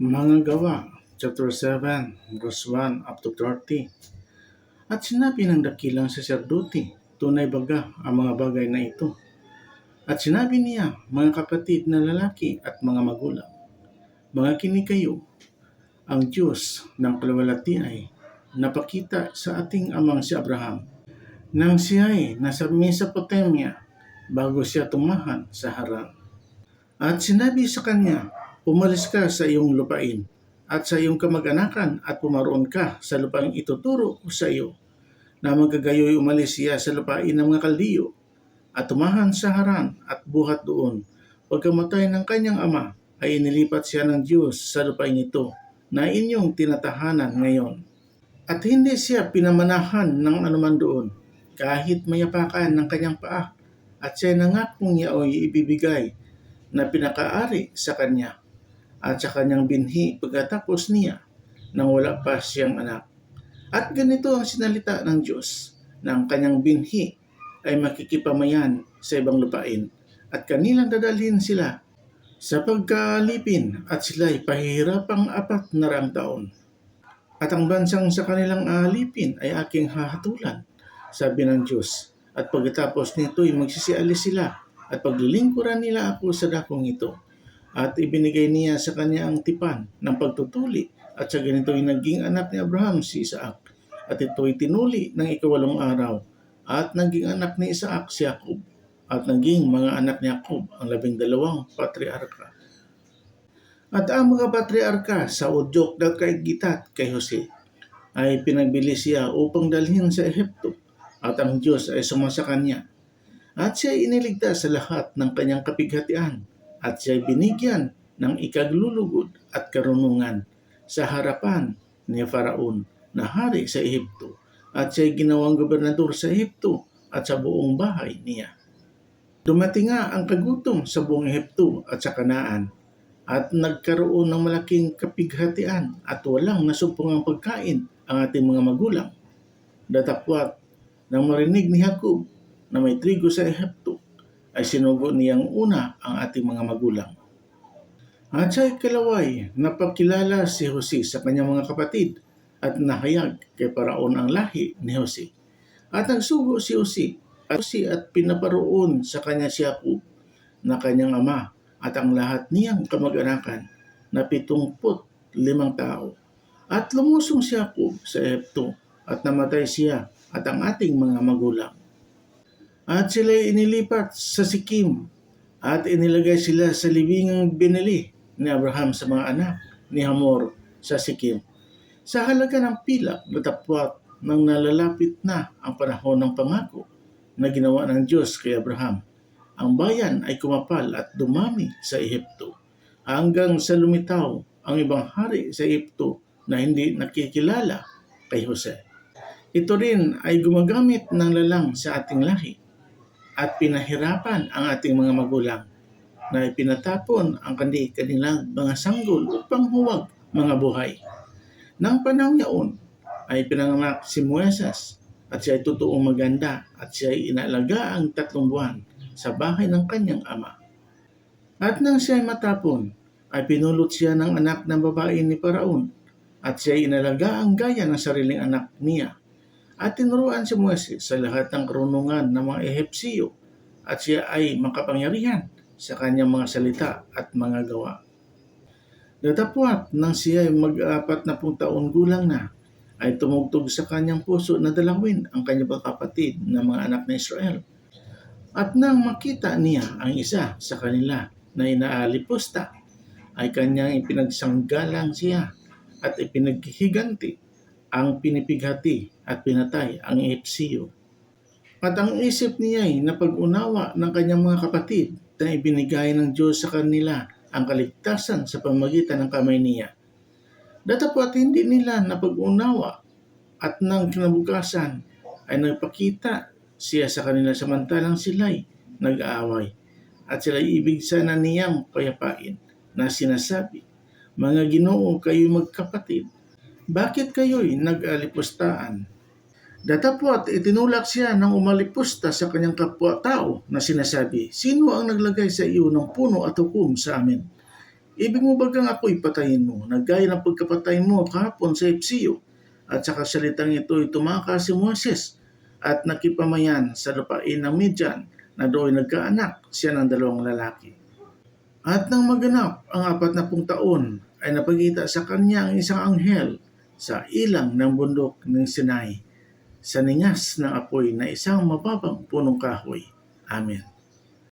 Mga gawa, chapter 7, verse 1 up to 30. At sinabi ng dakilang saserdote, tunay baga ang mga bagay na ito. At sinabi niya, mga kapatid na lalaki at mga magulang, mga kinikayo, ang Diyos ng kalawalati ay napakita sa ating amang si Abraham nang siya ay nasa Mesopotamia bago siya tumahan sa Haran. At sinabi sa kanya, umalis ka sa iyong lupain at sa iyong kamag-anakan at pumaroon ka sa lupaing ituturo ko sa iyo na magagayoy umalis siya sa lupain ng mga kaldiyo at tumahan sa Haran at buhat doon. Pagkamatay ng kanyang ama ay inilipat siya ng Diyos sa lupain ito na inyong tinatahanan ngayon. At hindi siya pinamanahan ng anuman doon kahit mayapakan ng kanyang paa at siya nangakong o ibibigay na pinakaari sa kanya at sa kanyang binhi pagkatapos niya nang wala pa siyang anak. At ganito ang sinalita ng Diyos na ang kanyang binhi ay makikipamayan sa ibang lupain at kanilang dadalhin sila sa pagkalipin at sila'y pahihirapang apat na raang taon. At ang bansang sa kanilang alipin ay aking hahatulan, sabi ng Diyos. At pagkatapos nito'y magsisialis sila at paglilingkuran nila ako sa dakong ito. At ibinigay niya sa kanya ang tipan ng pagtutuli at sa ganito'y naging anak ni Abraham si Isaac. At ito'y tinuli ng ikawalong araw at naging anak ni Isaac si Jacob at naging mga anak ni Jacob ang labing dalawang patriarka. At ang mga patriarka sa udyok na kay Gitat kay Jose ay pinagbili siya upang dalhin sa Ehipto at ang Diyos ay sumasa kanya. At siya ay iniligtas sa lahat ng kanyang kapighatian at siya ay binigyan ng ikaglulugod at karunungan sa harapan ni Faraon na hari sa Ehipto at siya ay ginawang gobernador sa Ehipto at sa buong bahay niya. Dumating nga ang kagutom sa buong Ehipto at sa Kanaan at nagkaroon ng malaking kapighatian at walang nasumpungang pagkain ang ating mga magulang. Datapwat nang marinig ni Jacob na may trigo sa Ehipto ay sinugo niyang una ang ating mga magulang. At siya'y kalaway napakilala si Jose sa kanyang mga kapatid at nahayag kay Paraon ang lahi ni Jose. At nagsugo si Jose at Jose at pinaparoon sa kanya si Jacob na kanyang ama at ang lahat niyang kamag-anakan na pitungput limang tao. At lumusong si Jacob sa Ehipto at namatay siya at ang ating mga magulang. At sila'y inilipat sa Sikim at inilagay sila sa libingang binili ni Abraham sa mga anak ni Hamor sa Sikim. Sa halaga ng pilak na tapwat nang nalalapit na ang panahon ng pangako na ginawa ng Diyos kay Abraham, ang bayan ay kumapal at dumami sa Ehipto hanggang sa lumitaw ang ibang hari sa Ehipto na hindi nakikilala kay Jose. Ito rin ay gumagamit ng lalang sa ating lahi at pinahirapan ang ating mga magulang na ipinatapon ang kanilang mga sanggol upang huwag mga buhay. Nang panahon yaon ay pinanganak si Moises at siya ay totoong maganda at siya ay inalaga ang tatlong buwan sa bahay ng kanyang ama. At nang siya ay matapon, ay pinulot siya ng anak ng babae ni Paraon at siya ay inalaga ang gaya ng sariling anak niya at tinuruan si Moises sa lahat ng karunungan ng mga Ehipsiyo at siya ay makapangyarihan sa kanyang mga salita at mga gawa. Datapwat nang siya ay mag-apat na pung taon gulang na, ay tumugtog sa kanyang puso na dalawin ang kanyang kapatid na mga anak na Israel. At nang makita niya ang isa sa kanila na inaalipusta, ay kanyang ipinagsanggalang siya at ipinaghihiganti ang pinipighati at pinatay ang Epsiyo. At ang isip niya ay napag-unawa ng kanyang mga kapatid na ibinigay ng Diyos sa kanila ang kaligtasan sa pamagitan ng kamay niya. Datapwat hindi nila napag-unawa at nang kinabukasan ay nagpakita siya sa kanila samantalang sila'y nag-aaway at sila'y ibig sana niyang payapain na sinasabi, Mga ginoo kayo magkapatid, bakit kayo'y nag-alipustaan? Datapwat itinulak siya ng umalipusta sa kanyang kapwa-tao na sinasabi, Sino ang naglagay sa iyo ng puno at hukom sa amin? Ibig mo bagang ako'y patayin mo, na gaya ng pagkapatay mo kahapon sa Epsiyo, at sa kasalitang ito ay tumakas si Moses at nakipamayan sa lupain ng Midian na doon nagkaanak siya ng dalawang lalaki. At nang maganap ang apat na pung taon ay napagita sa kanya ang isang anghel sa ilang ng bundok ng Sinai sa ningas ng apoy na isang mababang punong kahoy. Amen.